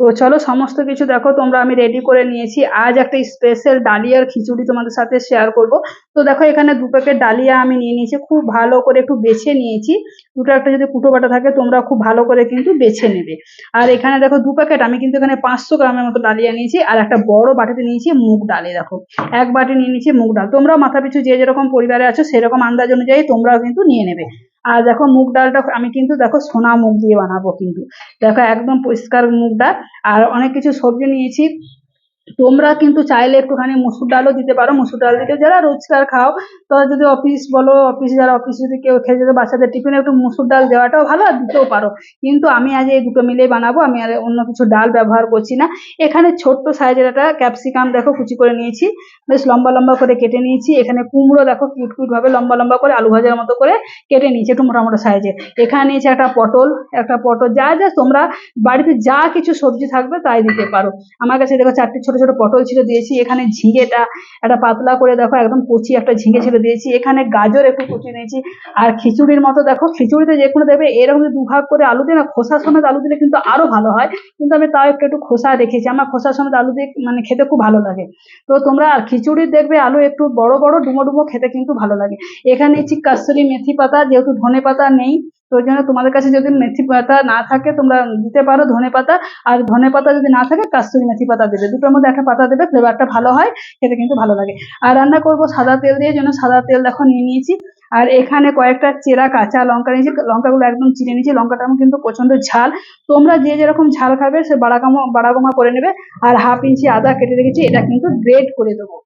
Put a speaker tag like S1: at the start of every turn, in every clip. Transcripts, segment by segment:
S1: তো চলো সমস্ত কিছু দেখো, তোমরা আমি রেডি করে নিয়েছি। আজ একটা স্পেশাল ডালিয়ার খিচুড়ি তোমাদের সাথে শেয়ার করব। তো দেখো এখানে দু প্যাকেট ডালিয়া আমি নিয়ে নিয়েছি, খুব ভালো করে একটু বেছে নিয়েছি। দুটো একটা যদি কুটো বাটা থাকে, তোমরা খুব ভালো করে কিন্তু বেছে নেবে। আর এখানে দেখো দু প্যাকেট আমি কিন্তু এখানে পাঁচশো গ্রামের মতো ডালিয়া নিয়েছি। আর একটা বড় বাটিতে নিয়েছি মুগ ডালে, দেখো। এক বাটি নিয়ে নিয়েছি মুগ ডাল। তোমরা মাথা পিছু যে যেরকম পরিবারে আছো, সেরকম আন্দাজ অনুযায়ী তোমরাও কিন্তু নিয়ে নেবে। আর দেখো মুগ ডালটা, আমি কিন্তু দেখো সোনা মুগ দিয়ে বানাবো কিন্তু। দেখো একদম পরিষ্কার মুগ ডাল, আর অনেক কিছু সবজি নিয়েছি। তোমরা কিন্তু চাইলে একটুখানি মুসুর ডালও দিতে পারো। মুসুর ডাল দিতে যারা রোজকার খাও তো যদি অফিস বলো, অফিস যারা অফিস যদি কেউ খেয়ে যেতে, বাচ্চাদের টিফিনে একটু মুসুর ডাল দেওয়াটাও ভালো আর দিতেও পারো। কিন্তু আমি আজ এই দুটো মিলেই বানাবো, আমি আর অন্য কিছু ডাল ব্যবহার করছি না। এখানে ছোট্ট সাইজের একটা ক্যাপসিকাম দেখো, কুচি করে নিয়েছি। বেশ লম্বা লম্বা করে কেটে নিয়েছি। এখানে কুমড়ো দেখো, কিউট কিউট ভাবে লম্বা লম্বা করে আলু ভাজার মতো করে কেটে নিয়েছি, একটু মোটা মোটা সাইজের এখানে নিয়েছি একটা পটল একটা পটল। যা যা তোমরা বাড়িতে যা কিছু সবজি থাকবে তাই দিতে পারো। আমার কাছে দেখো চারটি ছোট ছোট পটল ছিল দিয়েছি, এখানে ঝিঙেটা একটা পাতলা করে দেখো একদম কচি একটা ঝিঙে ছিল দিয়েছি, এখানে গাজর একটু কুচি নিয়েছি, আর খিচুড়ির মতো দেখো, খিচুড়িতে যে কোনো দেবে, এরকম দুভাগ করে আলু দিয়ে না খোসা সমেত আলু দিলে কিন্তু আরও ভালো হয়, কিন্তু আমি তাও একটু একটু খোসা রেখেছি, আমার খোসা সমেত আলু দিয়ে মানে খেতে খুব ভালো লাগে। তো তোমরা খিচুড়ি দেখবে, আলু একটু বড় বড়, ডুমো ডুমো খেতে কিন্তু ভালো লাগে। এখানে নিচ্ছি কাস্তরি মেথি পাতা, যেহেতু ধনে পাতা নেই তো জন্য তোমাদের কাছে যদি মেথি পাতা না থাকে, তোমরা দিতে পারো ধনে পাতা। আর ধনে পাতা যদি না থাকে, কাস্তুরি মেথি পাতা দেবে। দুটোর মধ্যে একটা পাতা দেবে, ফ্লেভারটা ভালো হয়, খেতে কিন্তু ভালো লাগে। আর রান্না করব সাদা তেল দিয়ে জন্য সাদা তেল দেখো নিয়ে নিয়েছি। আর এখানে কয়েকটা চেরা কাঁচা লঙ্কা নিয়েছি। লঙ্কাগুলো একদম চিনে নিয়েছি লঙ্কাটা কিন্তু প্রচণ্ড ঝাল। তোমরা যে যেরকম ঝাল খাবে, সে বাড়াকামো বাড়াকমা করে নেবে। আর হাফ ইঞ্চি আদা কেটে রেখেছি, এটা কিন্তু গ্রেট করে দেবো।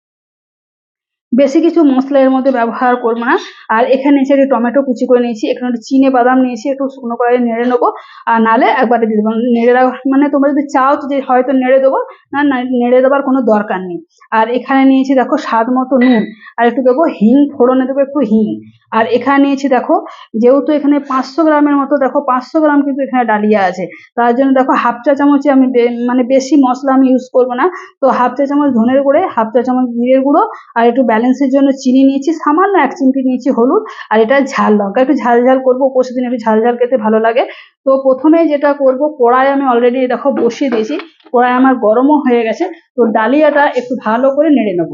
S1: বেশি কিছু মশলা এর মধ্যে ব্যবহার করব না। আর এখানে একটু টমেটো কুচি করে নিয়েছি, এখানে একটু চিনে বাদাম নিয়েছি, একটু শুকনো করে নেড়ে নেব। আর নালে একবারে দিয়ে দেবো। নেড়ে দেওয়া মানে তোমরা যদি চাও যে হয়তো নেড়ে দেবো না, নেড়ে দেওয়ার কোনো দরকার নেই। আর এখানে নিয়েছি দেখো স্বাদ মতো নুন। আর একটু দেবো হিং, ফোড়নে দেবো একটু হিং। আর এখানে নিয়েছি দেখো, যেহেতু এখানে পাঁচশো গ্রামের মতো, দেখো পাঁচশো গ্রাম কিন্তু এখানে ডালিয়া আছে। তার জন্য দেখো হাফ চা চামচে আমি মানে বেশি মশলা আমি ইউজ করব না। তো হাফ চা চামচ ধনের গুঁড়ে, হাফ চা চামচ জিরের গুঁড়ো আর একটু ব্যালেন্সের জন্য চিনি নিয়েছি, সামান্য এক চিমটি নিয়েছি হলুদ আর এটা ঝাল লঙ্কা। একটু ঝাল ঝাল করব উপোসের দিন একটু ঝাল ঝাল খেতে ভালো লাগে। তো প্রথমে যেটা করব কড়াই আমি অলরেডি দেখো বসিয়ে দিয়েছি। কড়াই আমার গরমও হয়ে গেছে। তো ডালিয়াটা একটু ভালো করে নেড়ে নেব।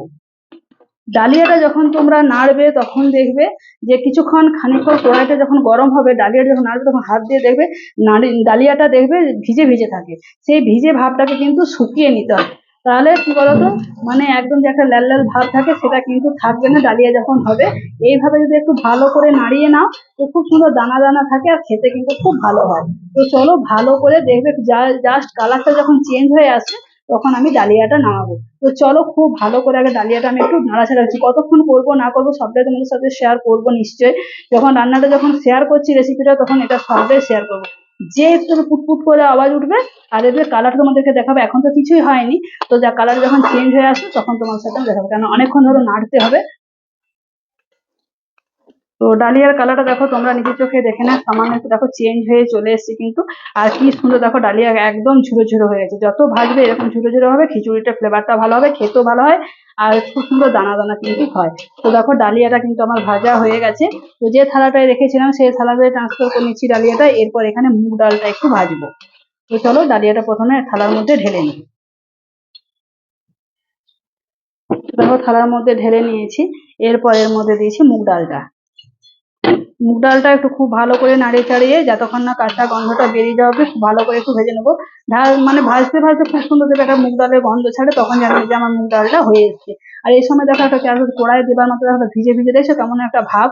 S1: ডালিয়াটা যখন তোমরা নাড়বে, তখন দেখবে যে কিছুক্ষণ খানিকক্ষণ কড়াইটা যখন গরম হবে, ডালিয়াটা যখন নাড়বে, তখন হাত দিয়ে দেখবে ডালিয়াটা দেখবে ভিজে ভিজে থাকে। সেই ভিজে ভাবটাকে কিন্তু শুকিয়ে নিতে হবে। তাহলে কি বলতো? মানে একদম যে একটা লাল লাল ভাব থাকে, সেটা কিন্তু থাকবে না। ডালিয়া যখন হবে, এইভাবে যদি একটু ভালো করে নাড়িয়ে নাও, তো খুব সুন্দর দানা দানা থাকে আর খেতে কিন্তু খুব ভালো হয়। তো চলো ভালো করে দেখবে জাস্ট কালারটা যখন চেঞ্জ হয়ে আসে তখন আমি ডালিয়াটা নামাবো। তো চলো খুব ভালো করে আগে ডালিয়াটা আমি একটু নাড়াচাড়া করছি। কতক্ষণ করব, না করব সবটাই তোমাদের সাথে শেয়ার করব নিশ্চয়ই। যখন রান্নাটা যখন শেয়ার করছি রেসিপিটা তখন এটা সবটাই শেয়ার করব। যে একটু পুটপুট করে আওয়াজ উঠবে, আর এদের কালার তোমাদেরকে দেখাবে। এখন তো কিছুই হয়নি। তো যা কালার যখন চেঞ্জ হয়ে আসবে, তখন তোমার সাথে দেখাবো। কেন, অনেকক্ষণ ধরো নাড়তে হবে। তো ডালিয়ার কালারটা দেখো, তোমরা নিজের চোখে দেখে না সামান্য একটু দেখো চেঞ্জ হয়ে চলে এসছে কিন্তু, আর কি সুন্দর দেখো ডালিয়া একদম ঝুরো ঝুরো হয়ে গেছে। যত ভাজবে এরকম ঝুরো ঝুরো হবে, খিচুড়িটা ফ্লেভারটা ভালো হবে, খেতেও ভালো হয়, আর খুব সুন্দর দানা দানা কিন্তু হয়। তো দেখো ডালিয়াটা কিন্তু আমার ভাজা হয়ে গেছে। তো যে থালাটায় রেখেছিলাম, সেই থালাটায় ট্রান্সফার করে নিচ্ছি ডালিয়াটা, এরপর এখানে মুগ ডালটা একটু ভাজবো। তো চলো ডালিয়াটা প্রথমে থালার মধ্যে ঢেলে নিই। দেখো থালার মধ্যে ঢেলে নিয়েছি, এরপর এর মধ্যে দিয়েছি মুগ ডালটা। মুগ ডালটা একটু খুব ভালো করে নাড়িয়ে চাড়িয়ে যতক্ষণ না কাঁচা গন্ধটা বেরিয়ে যাবে খুব ভালো করে একটু ভেজে নেব। মানে ভাজতে ভাজতে খুব সুন্দর দেবে একটা মুগ ডালের গন্ধ ছাড়ে, তখন জানবে যে আমার মুগ ডালটা হয়ে এসছে। আর এই সময় দেখো একটা ক্যারোট কড়াই দেবার মতো দেখো ভিজে ভিজে দেখছ কেমন একটা ভাব।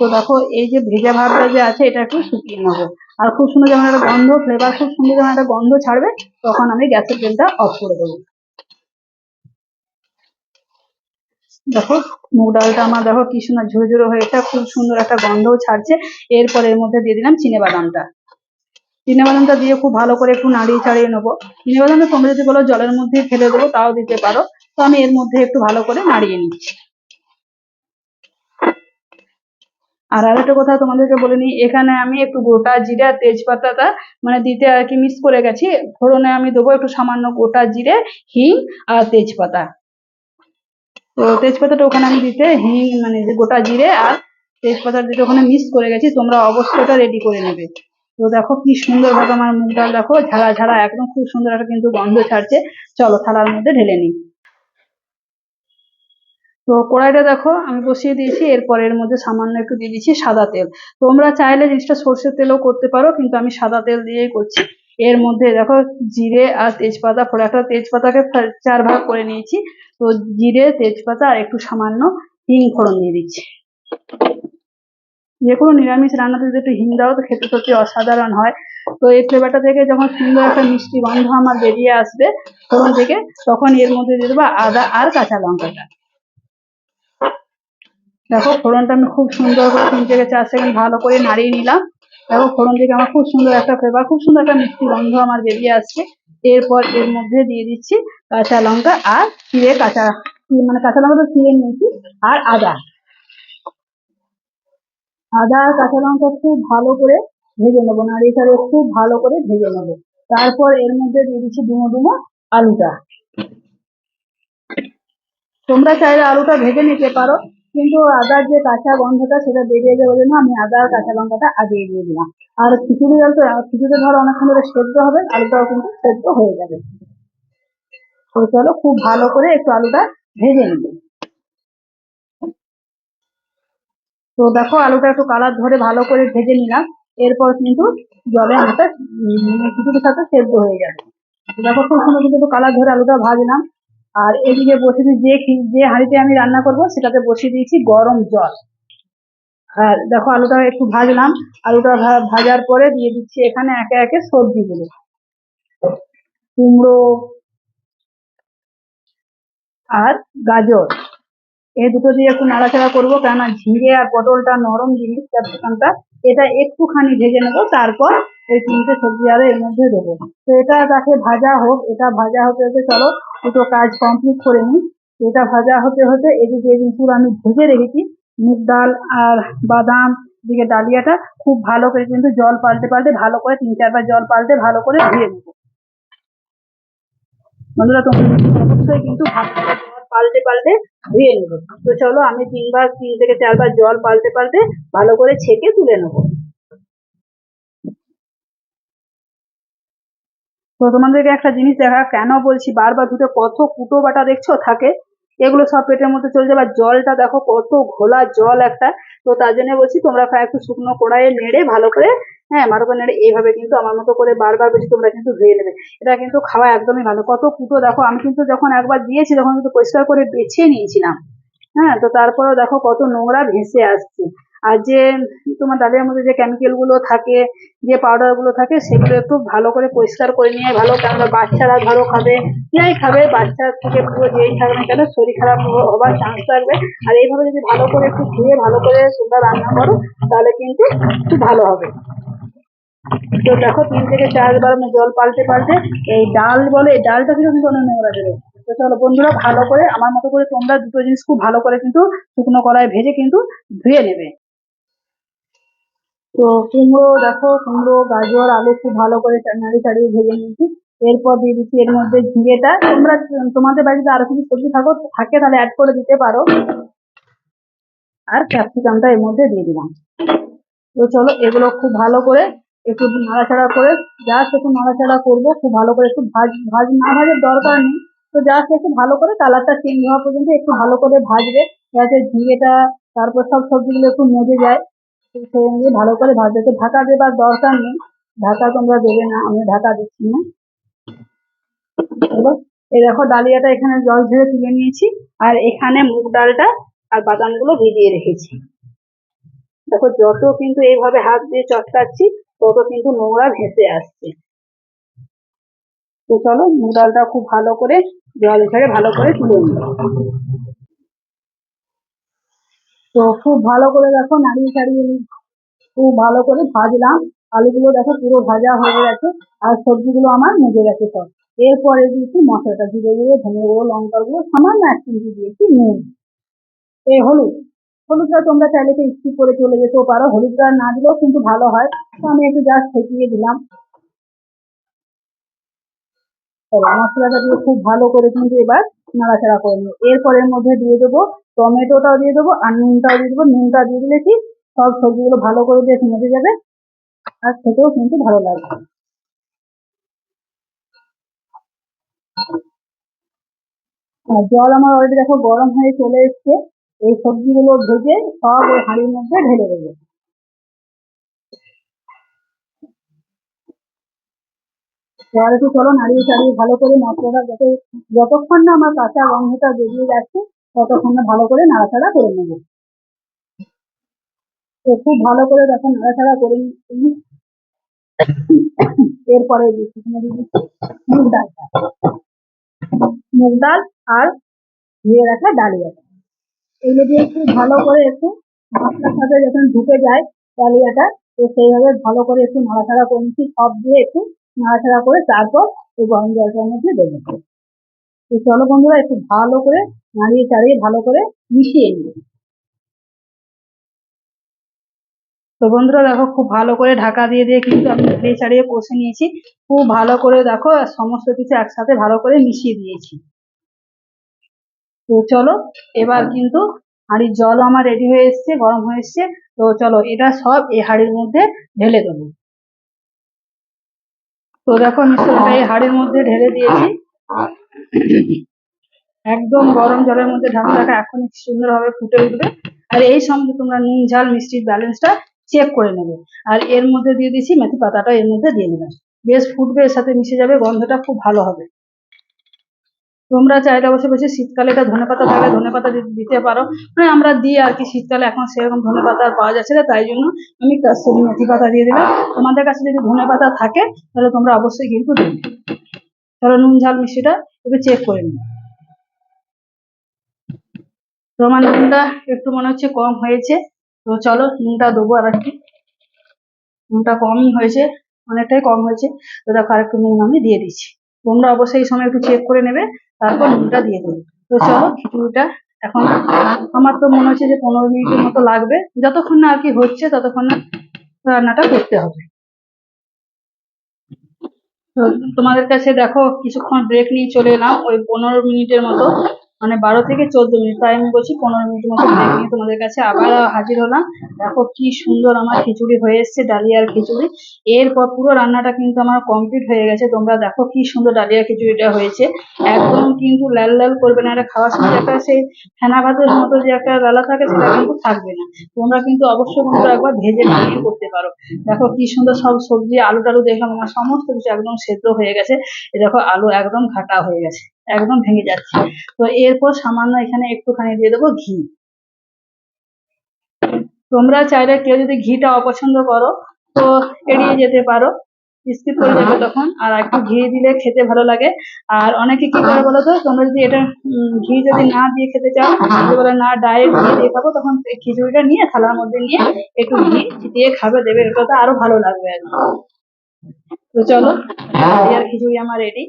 S1: তো দেখো এই যে ভেজা ভাবটা যে আছে, এটা একটু শুকিয়ে নেব। আর খুব সুন্দর যেমন একটা গন্ধ ফ্লেভার খুব সুন্দর যেমন একটা গন্ধ ছাড়বে, তখন আমি গ্যাসের তেলটা অফ করে দেবো। দেখো, মুগ ডালটা আমার দেখো কি সুন্দর ঝুরো ঝুরো হয়েছে খুব সুন্দর একটা গন্ধও ছাড়ছে। এরপর এর মধ্যে দিয়ে দিলাম চিনে বাদামটা। চিনে বাদামটা দিয়ে খুব ভালো করে একটু নাড়িয়ে চাড়িয়ে নেব। চিনে বাদামটা তোমরা যদি বলো জলের মধ্যে ফেলে দেবো, তাও দিতে পারো। তো আমি এর মধ্যে একটু ভালো করে নাড়িয়ে নিচ্ছি। আর আরেকটা কথা তোমাদেরকে বলে নিই, এখানে আমি একটু গোটা জিরে আর তেজপাতাটা মানে দিতে আর কি মিক্স করে গেছি। ফোড়নে আমি দেবো একটু সামান্য গোটা জিরে, হিং আর তেজপাতা। তো তেজপাতাটা ওখানে আমি দিতে হিং মানে যে গোটা জিরে আর তেজপাতা দিতে ওখানে মিক্স করে গেছি, তোমরা অবশ্যই ওটা রেডি করে নেবে। তো দেখো কি সুন্দর ভাবে আমার মুগ ডাল দেখো ঝাড়া ঝাড়া, একদম খুব সুন্দর একটা কিন্তু গন্ধ ছাড়ছে। চলো থালার মধ্যে ঢেলে নিই। তো কড়াইটা দেখো, আমি বসিয়ে দিয়েছি, এরপর এর মধ্যে সামান্য একটু দিয়ে দিচ্ছি সাদা তেল। তোমরা চাইলে জিনিসটা সর্ষের তেলও করতে পারো, কিন্তু আমি সাদা তেল দিয়েই করছি। এর মধ্যে দেখো জিরে আর তেজপাতা ফোড়া একটা তেজপাতাকে চার ভাগ করে নিয়েছি। তো জিরে, তেজপাতা আর একটু সামান্য হিং ফোড়ন দিয়ে দিচ্ছি। যে কোনো নিরামিষ রান্নাতে যদি একটু হিং দাও, তো খেতে সত্যি অসাধারণ হয়। তো এই ফ্লেভারটা থেকে যখন সুন্দর একটা মিষ্টি গন্ধ আমার বেরিয়ে আসবে ফোড়ন থেকে, তখন এর মধ্যে দিয়ে দেবো আদা আর কাঁচা লঙ্কাটা। দেখো, ফোড়নটা আমি খুব সুন্দর করে তিন থেকে চার সেকেন্ড ভালো করে নাড়িয়ে নিলাম। দেখো, ফোড়ন থেকে আমার খুব সুন্দর একটা ফ্লেভার খুব সুন্দর একটা মিষ্টি গন্ধ আমার বেরিয়ে আসছে। এরপর এর মধ্যে দিয়ে দিচ্ছি কাঁচা লঙ্কা আর চিড়ে কাঁচা মানে কাঁচা লঙ্কা তো চিড়ে নিয়েছি, আর আদা। আদা আর কাঁচা লঙ্কা খুব ভালো করে ভেজে নেব চাড়িয়ে খুব ভালো করে ভেজে নেব। তারপর এর মধ্যে দিয়ে দিচ্ছি ডুমো ডুমো আলুটা। তোমরা চাইলে আলুটা ভেজে নিতে পারো। কিন্তু আদার যে কাঁচা গন্ধটা সেটা বেরিয়ে যাওয়ার জন্য আমি আদা আর কাঁচা লঙ্কাটা আগে দিয়ে দিলাম। আর খিচুড়ি জল তো খিচুড়ি ধরো অনেকক্ষণ ধরে সেদ্ধ হবে, আলুটাও কিন্তু সেদ্ধ হয়ে যাবে। তো চলো খুব ভালো করে একটু আলুটা ভেজে নেব। তো দেখো আলুটা একটু কালার ধরে ভালো করে ভেজে নিলাম, এরপর কিন্তু জলে আলুটা খিচুড়ির সাথে সেদ্ধ হয়ে যাবে। দেখো খুব সুন্দর কিন্তু একটু কালার ধরে আলুটা ভাজলাম। আর এদিকে বসিয়ে দিই যে যে হাঁড়িতে আমি রান্না করব সেটাতে বসিয়ে দিয়েছি গরম জল। আর দেখো আলুটা একটু ভাজলাম। আলুটা ভাজার পরে দিয়ে দিচ্ছি এখানে একে একে সবজিগুলো। কুমড়ো আর গাজর। এই দুটো দিয়ে একটু নাড়াচাড়া করব, কেননা ঝিঙে আর পটলটা নরম জিনিস, ক্যাপসিকামটা, এটা একটুখানি ভেজে নেব, তারপর এই তিনটে সবজি আরও এর মধ্যে দেবো। তো এটা তাকে ভাজা হোক, এটা ভাজা হতে হতে চলো দুটো কাজ কমপ্লিট করে নিই। এটা ভাজা হতে হতে এদিকে জিনিসগুলো আমি ভেজে রেখেছি। মুগ ডাল আর বাদাম, এদিকে ডালিয়াটা খুব ভালো করে কিন্তু জল পাল্টে পাল্টে ভালো করে তিন চারবার জল পাল্টে ভালো করে ধুয়ে নেব। বন্ধুরা অবশ্যই কিন্তু ভাতটা জল পাল্টে পাল্টে ধুয়ে নেব। তো চলো, আমি তিনবার, তিন থেকে চারবার জল পাল্টে পাল্টে ভালো করে ছেঁকে তুলে নেব। তো তোমাদেরকে একটা জিনিস দেখা, কেন বলছি বারবার দুটো কত কুটো বাটা দেখছ? থাকে। এগুলো সব পেটের মধ্যে চলে যাবে। আর জলটা দেখো কত ঘোলা জল একটা। তো তার জন্য বলছি তোমরা একটু শুকনো কড়াইয়ে নেড়ে, ভালো করে হ্যাঁ ভালো করে নেড়ে, এইভাবে কিন্তু আমার মতো করে বারবার বলছি তোমরা কিন্তু ধুয়ে নেবে। এটা কিন্তু খাওয়া একদমই ভালো। কত কুটো দেখো, আমি কিন্তু যখন একবার দিয়েছি, তখন কিন্তু পরিষ্কার করে বেছে নিয়েছিলাম। হ্যাঁ তো তারপরেও দেখো কত নোংরা ভেসে আসছে। আর যে তোমার ডালের মধ্যে যে কেমিক্যালগুলো থাকে, যে পাউডারগুলো থাকে, সেগুলো একটু ভালো করে পরিষ্কার করে নিয়ে, ভালো কেননা বাচ্চারা ধরো খাবে, যাই খাবে বাচ্চার থেকে পুরো যেই খাবে না কেন, শরীর খারাপ হ- হবার চান্স থাকবে। আর এইভাবে যদি ভালো করে একটু ধুয়ে, ভালো করে তোমরা রান্না করো, তাহলে কিন্তু খুব ভালো হবে। তো দেখো, তিন থেকে চারবার আমি জল পাল্টে পাল্টে এই ডাল বলে, এই ডালটা কিন্তু অনেক নোংরা বেরোয় তো চলো বন্ধুরা, ভালো করে, আমার মতো করে তোমরা দুটো জিনিস খুব ভালো করে কিন্তু শুকনো কড়াই ভেজে কিন্তু ধুয়ে নেবে। তো কুমড়ো দেখো কুমড়ো গাজর, আলু খুব ভালো করে নাড়ি চাড়িয়ে ভেজে নিয়েছি। এরপর দিয়ে দিচ্ছি এর মধ্যে ঝিঙেটা তোমরা, তোমাদের বাড়িতে আরও কিছু সবজি থাকো, থাকে তাহলে অ্যাড করে দিতে পারো। আর ক্যাপসিকামটা এর মধ্যে দিয়ে দিলাম। তো চলো, এগুলো খুব ভালো করে একটু নাড়াচাড়া করে জাস্ট একটু নাড়াচাড়া করব, খুব ভালো করে একটু ভাজ ভাজ, না ভাজার দরকার নেই। তো জাস্ট একটু ভালো করে কালারটা চেঞ্জ হওয়া পর্যন্ত একটু ভালো করে ভাজবে। যাতে ঝিঙেটা তারপর সব সবজিগুলো একটু মজে যায়। সেই ভালো করে ভাজবে তো ঢাকা দেবার দরকার নেই। ঢাকা তোমরা দেবে না, আমি ঢাকা দিচ্ছি না। এই দেখো ডালিয়াটা এখানে জল ঝেড়ে তুলে নিয়েছি, আর এখানে মুগ ডালটা আর বাদামগুলো ভিজিয়ে রেখেছি। দেখো যত কিন্তু এইভাবে হাত দিয়ে চটকাচ্ছি, তত কিন্তু নোংরা ভেসে আসছে। তো চলো মুগ ডালটা খুব ভালো করে জল ঝেড়ে ভালো করে তুলে নিই। তো খুব ভালো করে দেখো নাড়িয়ে চাড়িয়ে। খুব ভালো করে ভাজলাম। আলুগুলো দেখো পুরো ভাজা হয়ে গেছে আর সবজিগুলো আমার মজে গেছে সব। এরপরে দিয়েছি মশলাটা, জিরে গুঁড়ো, ধনে গুঁড়ো লঙ্কা গুঁড়ো, সামান্য এক চিমটি দিয়েছি নুন। এই হলুদ। হলুদটা তোমরা চাইলে স্কিপ করে চলে যেতেও পারো। হলুদটা না দিলেও কিন্তু ভালো হয়। তো আমি একটু জাস্ট ছেঁকিয়ে দিলাম। মশলাটা দিয়ে খুব ভালো করে কিন্তু এবার নাড়াচাড়া করে নেব এরপরের মধ্যে দিয়ে দেবো টমেটোটাও দিয়ে দেবো আর নুনটাও দিয়ে দেবো। নুনটা দিয়ে দিলে কি সব সবজিগুলো ভালো করে বেশ মজে যাবে আর খেতেও কিন্তু ভালো লাগবে। আর জল আমার অলরেডি দেখো গরম হয়ে চলে এসছে। এই সবজিগুলো ভেজে সব ওই হাঁড়ির মধ্যে ঢেলে দেবো। এবার একটু চলো, নাড়িয়ে চাড়িয়ে ভালো করে মশলাটা যাতে যতক্ষণ না আমার কাঁচা গন্ধটা বেরিয়ে যাচ্ছে, ততক্ষণ না ভালো করে নাড়াচাড়া করে নেব। তো খুব ভালো করে দেখো নাড়াচাড়া করে এরপরে মুগ ডালটা মুগ ডাল আর ধুয়ে রাখা ডালিয়াটা এগুলো দিয়ে একটু ভালো করে একটু মশলার সাথে যখন ঢুকে যায় ডালিয়াটা তো সেইভাবে ভালো করে একটু নাড়াচাড়া করে নিচ্ছি। সব দিয়ে একটু নাড়াচাড়া করে তারপর এই গরম জলটার মধ্যে দেবো। তো চলো বন্ধুরা, একটু ভালো করে নাড়িয়ে চাড়িয়ে ভালো করে মিশিয়ে নিই। তো বন্ধুরা, দেখো খুব ভালো করে ঢাকা দিয়ে দিয়ে কিন্তু আমি নাড়িয়ে চাড়িয়ে কষে নিয়েছি। খুব ভালো করে দেখো, সমস্ত কিছু একসাথে ভালো করে মিশিয়ে দিয়েছি। তো চলো, এবার কিন্তু হাঁড়ির জল আমার রেডি হয়ে এসছে, গরম হয়ে এসছে। তো চলো, এটা সব এই হাঁড়ির মধ্যে ঢেলে দেবো। তো দেখো মিশ্রণটা এই হাড়ের মধ্যে ঢেলে দিয়েছি। একদম গরম জলের মধ্যে ঢাকা রাখা এখন সুন্দরভাবে ফুটে উঠবে। আর এই সঙ্গে তোমরা নুন ঝাল মিষ্টির ব্যালেন্সটা চেক করে নেবে। আর এর মধ্যে দিয়ে দিয়েছি মেথি পাতাটা এর মধ্যে দিয়ে নেবে বেশ ফুটবে এর সাথে মিশে যাবে গন্ধটা খুব ভালো হবে। তোমরা চাইলে অবশ্যই বলছি শীতকালে এটা ধনে পাতা থাকলে ধনে পাতা দিতে পারো। মানে আমরা দিই আর কি শীতকালে এখন সেরকম ধনে পাতা পাওয়া যাচ্ছে না তাই জন্য আমি কাশ্মীরি মেথি পাতা দিয়ে দিলাম। তোমাদের কাছে যদি ধনে পাতা থাকে তাহলে তোমরা অবশ্যই কিন্তু দেবে চলো নুন ঝাল মিষ্টিটা একটু চেক করে নিও। তো আমার নুনটা একটু মনে হচ্ছে কম হয়েছে। তো চলো নুনটা দেবো আর একটু নুনটা কমই হয়েছে অনেকটাই কম হয়েছে। তো দেখো আর একটু নুন আমি দিয়ে দিচ্ছি। তোমরা অবশ্যই সময় একটু চেক করে নেবে, তারপর নুনটা দিয়ে দেবে। তো চলো, খিচুড়িটা এখন আমার তো মনে হচ্ছে যে পনেরো মিনিটের মতো লাগবে। যতক্ষণ না আর কি হচ্ছে, ততক্ষণ না রান্নাটা করতে হবে। তোমাদের কাছে দেখো, কিছুক্ষণ ব্রেক নিয়ে চলে এলাম, ওই পনেরো মিনিটের মতো। মানে বারো থেকে চোদ্দ মিনিট তাই আমি বলছি পনেরো মিনিট মতো ব্রেক নিয়ে তোমাদের কাছে আবার হাজির হলাম। দেখো কি সুন্দর আমার খিচুড়ি হয়ে এসছে ডালিয়ার খিচুড়ি। এরপর পুরো রান্নাটা কিন্তু আমার কমপ্লিট হয়ে গেছে। তোমরা দেখো কি সুন্দর ডালিয়া খিচুড়িটা হয়েছে। একদম কিন্তু লাল লাল করবে না এটা খাওয়ার সময় একটা সেই ফেনা ভাতের মতো যে একটা লালা থাকে সেটা কিন্তু থাকবে না। তোমরা কিন্তু অবশ্যই কিন্তু একবার ভেজে নামিয়ে করতে পারো। দেখো কি সুন্দর সব সবজি আলু টালু দেখলাম আমার সমস্ত কিছু একদম সেদ্ধ হয়ে গেছে। দেখো আলু একদম ঘাটা হয়ে গেছে। একদম ভেঙে যাচ্ছে। তো এরপর সামান্য এখানে একটুখানি দিয়ে দেবো ঘি। তোমরা চাইলে কেউ যদি ঘিটা অপছন্দ করো তো এড়িয়ে যেতে পারো। স্কিপ করে যাবে তখন। আর একটু ঘি দিলে খেতে ভালো লাগে। আর অনেকে কি করে বলো তো তোমরা যদি এটা ঘি যদি না দিয়ে খেতে চাও যদি বলে না ডায়েট ঘি দিয়ে খাব তখন খিচুড়িটা নিয়ে থালার মধ্যে নিয়ে একটু ঘি দিয়ে খাবে দেবে। এটা তো আরও ভালো লাগবে আর কি। তো চলো আর খিচুড়ি আমার রেডি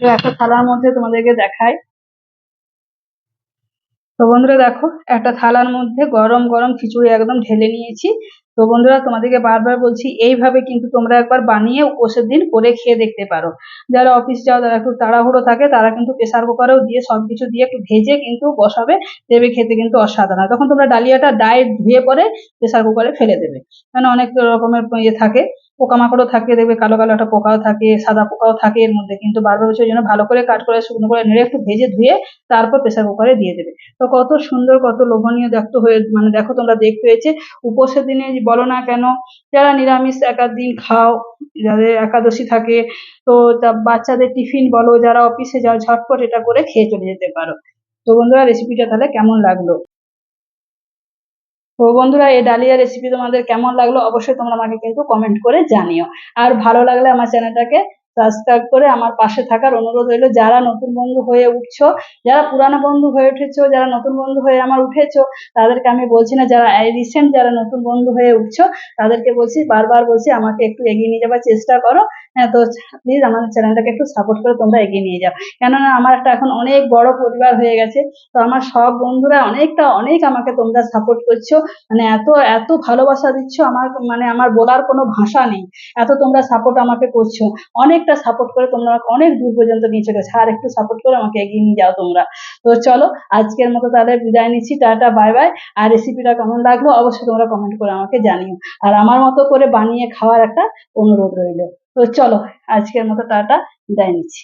S1: তো একটা থালার মধ্যে তোমাদেরকে দেখাই। তো বন্ধুরা দেখো, একটা থালার মধ্যে গরম গরম খিচুড়ি একদম ঢেলে নিয়েছি। তো বন্ধুরা, তোমাদেরকে বারবার বলছি, এইভাবে কিন্তু তোমরা একবার বানিয়ে উপোসের দিন করে খেয়ে দেখতে পারো। যারা অফিস যাও, যারা একটু তাড়াহুড়ো থাকে, তারা কিন্তু প্রেসার কুকারেও দিয়ে, সবকিছু দিয়ে একটু ভেজে কিন্তু বসাবে। দেবে খেতে কিন্তু অসাধারণ। তখন তোমরা ডালিয়াটা ডাইরেক্ট ধুয়ে পরে প্রেসার কুকারে ফেলে দেবে। কারণ অনেক রকমের ইয়ে থাকে। পোকামাকড়ও থাকে, দেখবে কালো কালো একটা পোকাও থাকে, সাদা পোকাও থাকে, এর মধ্যে কিন্তু বারবার ওই জন্য ভালো করে কাট করে, শুকনো করে নেড়ে একটু ভেজে ধুয়ে তারপর প্রেসার কুকারে দিয়ে দেবে। তো কত সুন্দর, কত লোভনীয় দেখতে হয়ে মানে দেখো তোমরা দেখতে হয়েছে উপোসের দিনে বলো না কেন? যারা নিরামিষ একাদ দিন খাও, যাদের একাদশী থাকে, তো বাচ্চাদের টিফিন বলো, যারা অফিসে যাও, ঝটপট এটা করে খেয়ে চলে যেতে পারো। তো বন্ধুরা রেসিপিটা তাহলে কেমন লাগল? তো বন্ধুরা, এই ডালিয়া রেসিপি তোমাদের কেমন লাগল? অবশ্যই তোমরা আমাকে কিন্তু কমেন্ট করে জানিও। আর ভালো লাগলে আমার চ্যানেলটাকে সাবস্ক্রাইব করে আমার পাশে থাকার অনুরোধ হইল যারা নতুন বন্ধু হয়ে উঠছো, যারা পুরানো বন্ধু হয়ে উঠেছো, যারা নতুন বন্ধু হয়ে আমার উঠেছো, তাদেরকে আমি বলছি না, যারা রিসেন্ট যারা নতুন বন্ধু হয়ে উঠছো, তাদেরকে বলছি, বারবার বলছি আমাকে একটু এগিয়ে নিয়ে যাবার চেষ্টা করো। হ্যাঁ তো প্লিজ আমাদের চ্যানেলটাকে একটু সাপোর্ট করে তোমরা এগিয়ে নিয়ে যাও। কেননা আমার একটা এখন অনেক বড় পরিবার হয়ে গেছে, তো আমার সব বন্ধুরা অনেকটা, অনেক আমাকে তোমরা সাপোর্ট করছ। মানে এত এত ভালোবাসা দিচ্ছ আমার মানে আমার বলার কোনো ভাষা নেই। এত তোমরা সাপোর্ট আমাকে করছ। অনেকটা সাপোর্ট করে তোমরা আমাকে অনেক দূর পর্যন্ত নিয়ে চলে আর একটু সাপোর্ট করে আমাকে এগিয়ে নিয়ে যাও তোমরা। তো চলো, আজকের মতো তাহলে বিদায় নিচ্ছি। টাটা বাই বাই আর রেসিপিটা কেমন লাগল অবশ্যই তোমরা কমেন্ট করে আমাকে জানিও। আর আমার মতো করে বানিয়ে খাওয়ার একটা অনুরোধ রইল। তো চলো আজকের মতো টাটা বিদায় নিচ্ছি।